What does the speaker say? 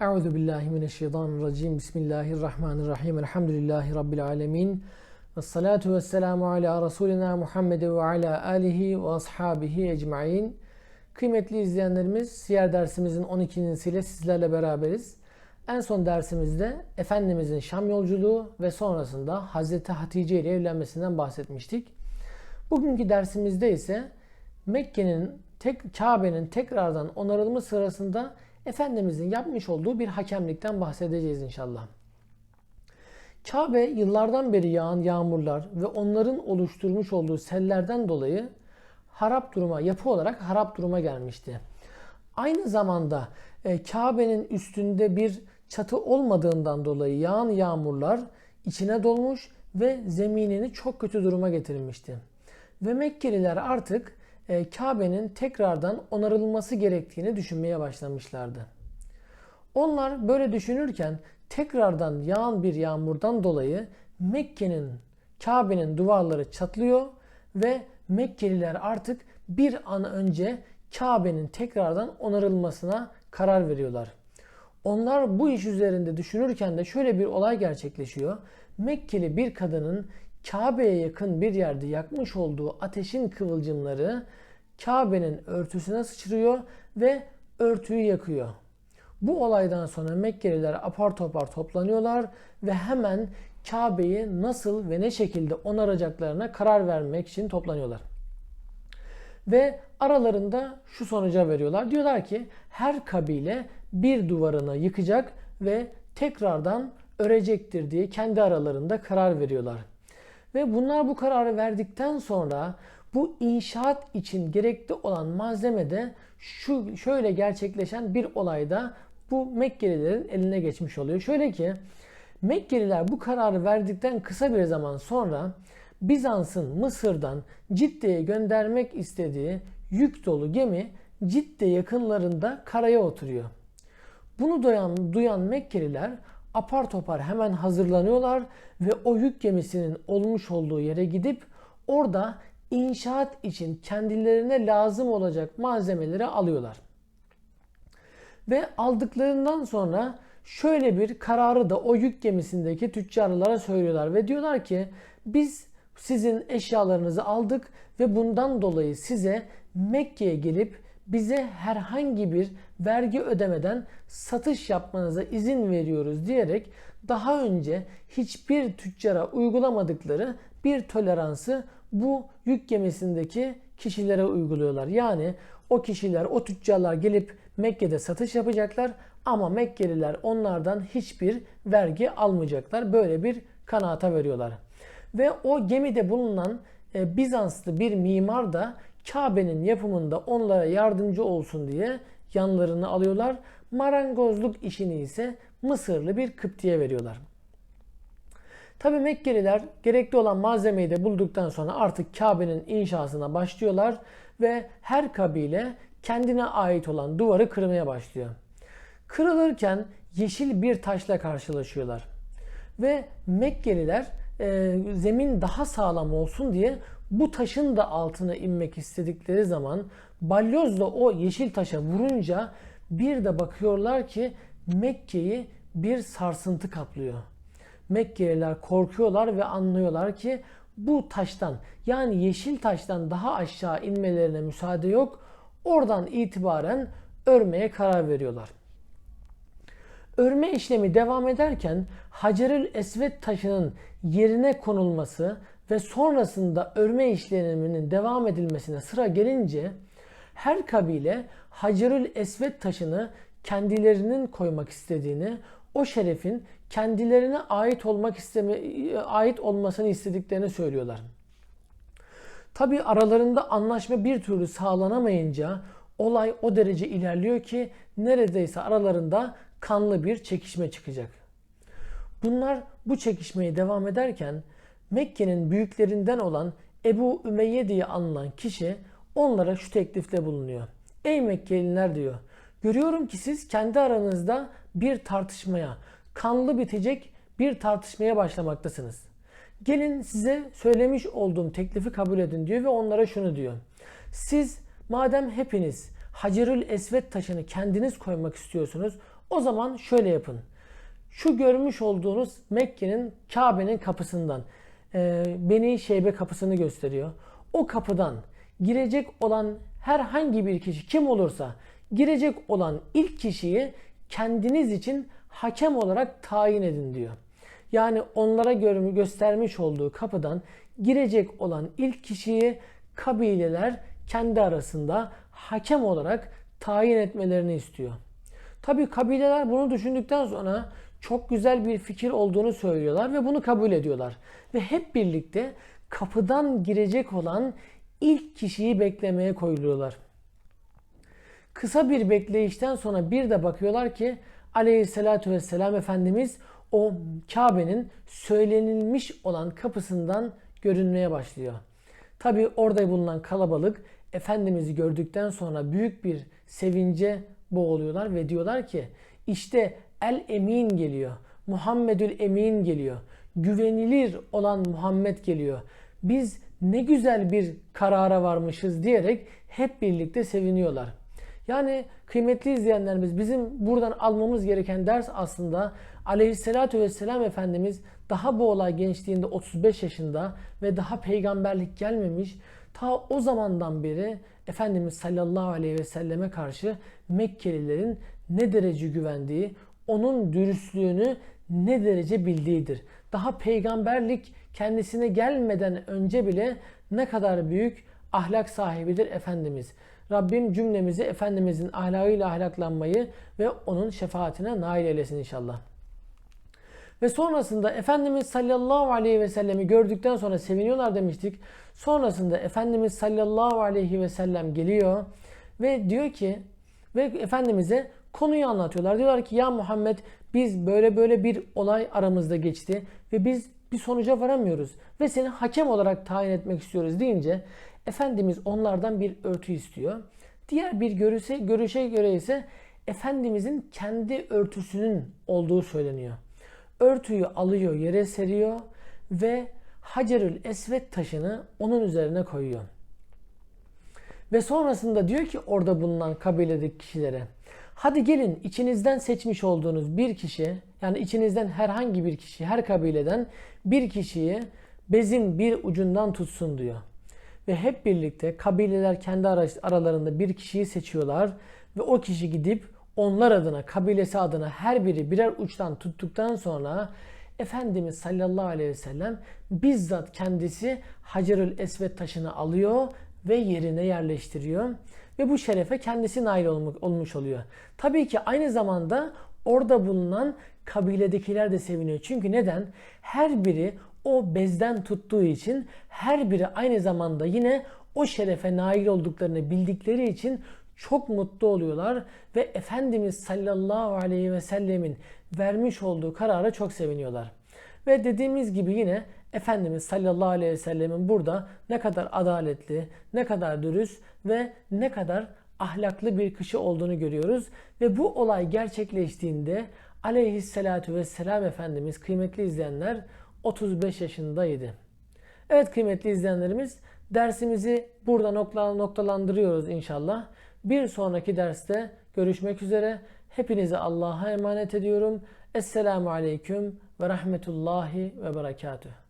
Euzu billahi mineşşeytanirracim. Bismillahirrahmanirrahim. Elhamdülillahi rabbil alamin. Ves salatu vesselamu ala rasulina Muhammed ve ala alihi ve ashabihi ecmaîn. Kıymetli izleyenlerimiz, siyer dersimizin 12.siyle sizlerle beraberiz. En son dersimizde Efendimizin Şam yolculuğu ve sonrasında Hazreti Hatice ile evlenmesinden bahsetmiştik. Bugünkü dersimizde ise Mekke'nin tek Kabe'nin tekrardan onarılma sırasında Efendimizin yapmış olduğu bir hakemlikten bahsedeceğiz inşallah. Kabe yıllardan beri yağan yağmurlar ve onların oluşturmuş olduğu sellerden dolayı harap duruma, yapı olarak harap duruma gelmişti. Aynı zamanda e, Kabe'nin üstünde bir çatı olmadığından dolayı yağan yağmurlar içine dolmuş ve zeminini çok kötü duruma getirmişti. Ve Mekkeliler artık e, Kabe'nin tekrardan onarılması gerektiğini düşünmeye başlamışlardı. Onlar böyle düşünürken tekrardan yağan bir yağmurdan dolayı Mekke'nin, Kabe'nin duvarları çatlıyor ve Mekkeliler artık bir an önce Kabe'nin tekrardan onarılmasına karar veriyorlar. Onlar bu iş üzerinde düşünürken de şöyle bir olay gerçekleşiyor. Mekkeli bir kadının Kabe'ye yakın bir yerde yakmış olduğu ateşin kıvılcımları Kabe'nin örtüsüne sıçrıyor ve örtüyü yakıyor. Bu olaydan sonra Mekkeliler apar topar toplanıyorlar ve hemen Kabe'yi nasıl ve ne şekilde onaracaklarına karar vermek için toplanıyorlar. Ve aralarında şu sonuca veriyorlar. Diyorlar ki her kabile bir duvarını yıkacak ve tekrardan örecektir diye kendi aralarında karar veriyorlar. Ve bunlar bu kararı verdikten sonra bu inşaat için gerekli olan malzemede şu şöyle gerçekleşen bir olayda bu Mekkelilerin eline geçmiş oluyor. Şöyle ki Mekkeliler bu kararı verdikten kısa bir zaman sonra Bizans'ın Mısır'dan Cidde'ye göndermek istediği yük dolu gemi Cidde yakınlarında karaya oturuyor. Bunu duyan, duyan Mekkeliler apar topar hemen hazırlanıyorlar ve o yük gemisinin olmuş olduğu yere gidip orada inşaat için kendilerine lazım olacak malzemeleri alıyorlar. Ve aldıklarından sonra şöyle bir kararı da o yük gemisindeki tüccarlara söylüyorlar ve diyorlar ki biz sizin eşyalarınızı aldık ve bundan dolayı size Mekke'ye gelip bize herhangi bir vergi ödemeden satış yapmanıza izin veriyoruz diyerek daha önce hiçbir tüccara uygulamadıkları bir toleransı bu yük gemisindeki kişilere uyguluyorlar. Yani o kişiler, o tüccarlar gelip Mekke'de satış yapacaklar ama Mekkeliler onlardan hiçbir vergi almayacaklar. Böyle bir kanaata veriyorlar. Ve o gemide bulunan e, Bizanslı bir mimar da Kabe'nin yapımında onlara yardımcı olsun diye yanlarını alıyorlar. Marangozluk işini ise Mısırlı bir Kıpti'ye veriyorlar. Tabi Mekkeliler gerekli olan malzemeyi de bulduktan sonra artık Kabe'nin inşasına başlıyorlar ve her kabile kendine ait olan duvarı kırmaya başlıyor. Kırılırken yeşil bir taşla karşılaşıyorlar. Ve Mekkeliler e, zemin daha sağlam olsun diye bu taşın da altına inmek istedikleri zaman balyozla o yeşil taşa vurunca bir de bakıyorlar ki Mekke'yi bir sarsıntı kaplıyor. Mekkeliler korkuyorlar ve anlıyorlar ki bu taştan yani yeşil taştan daha aşağı inmelerine müsaade yok. Oradan itibaren örmeye karar veriyorlar. Örme işlemi devam ederken Hacerül Esvet taşının yerine konulması ve sonrasında örme işleminin devam edilmesine sıra gelince her kabile Hacerül Esvet taşını kendilerinin koymak istediğini, o şerefin kendilerine ait olmak isteme ait olmasını istediklerini söylüyorlar. Tabi aralarında anlaşma bir türlü sağlanamayınca olay o derece ilerliyor ki neredeyse aralarında kanlı bir çekişme çıkacak. Bunlar bu çekişmeyi devam ederken Mekke'nin büyüklerinden olan Ebu Ümeyye diye anılan kişi onlara şu teklifte bulunuyor. Ey Mekkeliler diyor. Görüyorum ki siz kendi aranızda bir tartışmaya, kanlı bitecek bir tartışmaya başlamaktasınız. Gelin size söylemiş olduğum teklifi kabul edin diyor ve onlara şunu diyor. Siz madem hepiniz Hacerül Esvet taşını kendiniz koymak istiyorsunuz O zaman şöyle yapın. Şu görmüş olduğunuz Mekke'nin Kabe'nin kapısından e, Beni Şeybe kapısını gösteriyor. O kapıdan girecek olan herhangi bir kişi kim olursa girecek olan ilk kişiyi kendiniz için hakem olarak tayin edin diyor. Yani onlara görümü göstermiş olduğu kapıdan girecek olan ilk kişiyi kabileler kendi arasında hakem olarak tayin etmelerini istiyor. Tabi kabileler bunu düşündükten sonra çok güzel bir fikir olduğunu söylüyorlar ve bunu kabul ediyorlar. Ve hep birlikte kapıdan girecek olan ilk kişiyi beklemeye koyuluyorlar. Kısa bir bekleyişten sonra bir de bakıyorlar ki aleyhissalatü vesselam Efendimiz o Kabe'nin söylenilmiş olan kapısından görünmeye başlıyor. Tabi orada bulunan kalabalık Efendimiz'i gördükten sonra büyük bir sevince boğuluyorlar ve diyorlar ki işte El Emin geliyor. Muhammedül Emin geliyor. Güvenilir olan Muhammed geliyor. Biz ne güzel bir karara varmışız diyerek hep birlikte seviniyorlar. Yani kıymetli izleyenlerimiz bizim buradan almamız gereken ders aslında aleyhissalatü vesselam Efendimiz daha bu olay gençliğinde 35 yaşında ve daha peygamberlik gelmemiş ta o zamandan beri Efendimiz sallallahu aleyhi ve selleme karşı Mekkelilerin ne derece güvendiği, onun dürüstlüğünü ne derece bildiğidir. Daha peygamberlik kendisine gelmeden önce bile ne kadar büyük ahlak sahibidir Efendimiz. Rabbim cümlemizi Efendimizin ahlakıyla ahlaklanmayı ve onun şefaatine nail eylesin inşallah. Ve sonrasında Efendimiz sallallahu aleyhi ve sellemi gördükten sonra seviniyorlar demiştik. Sonrasında Efendimiz sallallahu aleyhi ve sellem geliyor ve diyor ki ve Efendimiz'e konuyu anlatıyorlar. Diyorlar ki ya Muhammed biz böyle böyle bir olay aramızda geçti ve biz bir sonuca varamıyoruz ve seni hakem olarak tayin etmek istiyoruz deyince Efendimiz onlardan bir örtü istiyor. Diğer bir görüşe, görüşe göre ise Efendimizin kendi örtüsünün olduğu söyleniyor. Örtüyü alıyor, yere seriyor ve Hacerül Esvet taşını onun üzerine koyuyor. Ve sonrasında diyor ki orada bulunan kabiledeki kişilere hadi gelin içinizden seçmiş olduğunuz bir kişi yani içinizden herhangi bir kişi her kabileden bir kişiyi bezin bir ucundan tutsun diyor. Ve hep birlikte kabileler kendi aralarında bir kişiyi seçiyorlar ve o kişi gidip onlar adına, kabilesi adına her biri birer uçtan tuttuktan sonra Efendimiz sallallahu aleyhi ve sellem bizzat kendisi Hacerül Esved taşını alıyor ve yerine yerleştiriyor. Ve bu şerefe kendisi nail olmuş oluyor. Tabii ki aynı zamanda orada bulunan kabiledekiler de seviniyor. Çünkü neden? Her biri o bezden tuttuğu için her biri aynı zamanda yine o şerefe nail olduklarını bildikleri için çok mutlu oluyorlar ve Efendimiz sallallahu aleyhi ve sellemin vermiş olduğu karara çok seviniyorlar. Ve dediğimiz gibi yine Efendimiz sallallahu aleyhi ve sellemin burada ne kadar adaletli, ne kadar dürüst ve ne kadar ahlaklı bir kişi olduğunu görüyoruz. Ve bu olay gerçekleştiğinde aleyhissalatu vesselam Efendimiz kıymetli izleyenler 35 yaşındaydı. Evet kıymetli izleyenlerimiz dersimizi burada noktalandırıyoruz inşallah. Bir sonraki derste görüşmek üzere. Hepinizi Allah'a emanet ediyorum. Esselamu Aleyküm ve Rahmetullahi ve Berekatuhu.